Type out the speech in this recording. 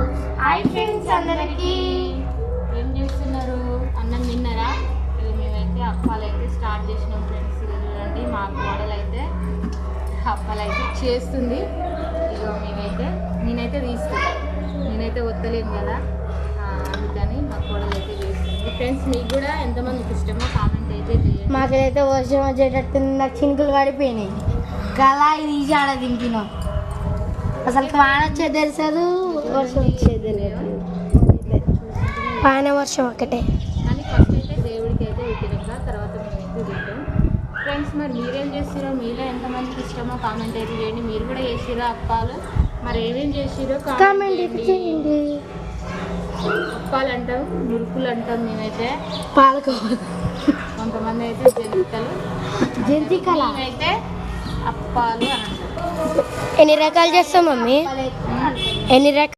Hi friends అందరికీ. ఏం చేస్తున్నారు? అన్నం తిన్నారా? ఇక మేమైతే అప్పాలు అయితే స్టార్ట్ చేసినాం ఫ్రెండ్స్ చూడండి మా కోడలు అయితే అప్పాలు అయితే చేస్తుంది. ఇక మేమైతే నేనైతే తీసుకున్నాను నేనైతే వద్దలేను కదా. అందుకని మా కోడలు అయితే చేస్తుంది. ఫ్రెండ్స్ మీకు కూడా ఎంతమందికి ఇష్టమో కామెంట్ అయితే చేయండి. మాకైతే వర్షం వచ్చేటట్టు నాకు చినుకులు పడిపోయినాయి. కళా ఇది ఆడ దింపినాం. అసలు వాన వచ్చేది తెలుసదు వర్షం వచ్చేది తెలియదు వాన వర్షం ఒకటే. కానీ ఫస్ట్ అయితే దేవుడికి అయితే విగ్రహంగా తర్వాత మేమైతే తింటాం ఫ్రెండ్స్ మరి మీరేం చేస్తారో మీలో ఎంతమందికి ఇష్టమో కామెంట్ అయితే చేయండి. మీరు కూడా చేసిరో అప్పాలు? మరి ఏమేం చేసిరో కామెంట్ అయితే చేయండి. అప్పాలు అంటాం మురుకులు అంటాం మేమైతే. పాలకోవ కొంతమంది అయితే జంతికలు. జంతికల? మేమైతే అప్పాలు అని ఎన్ని రకాలు చేస్తాం మమ్మీ? ఎన్ని రకాలు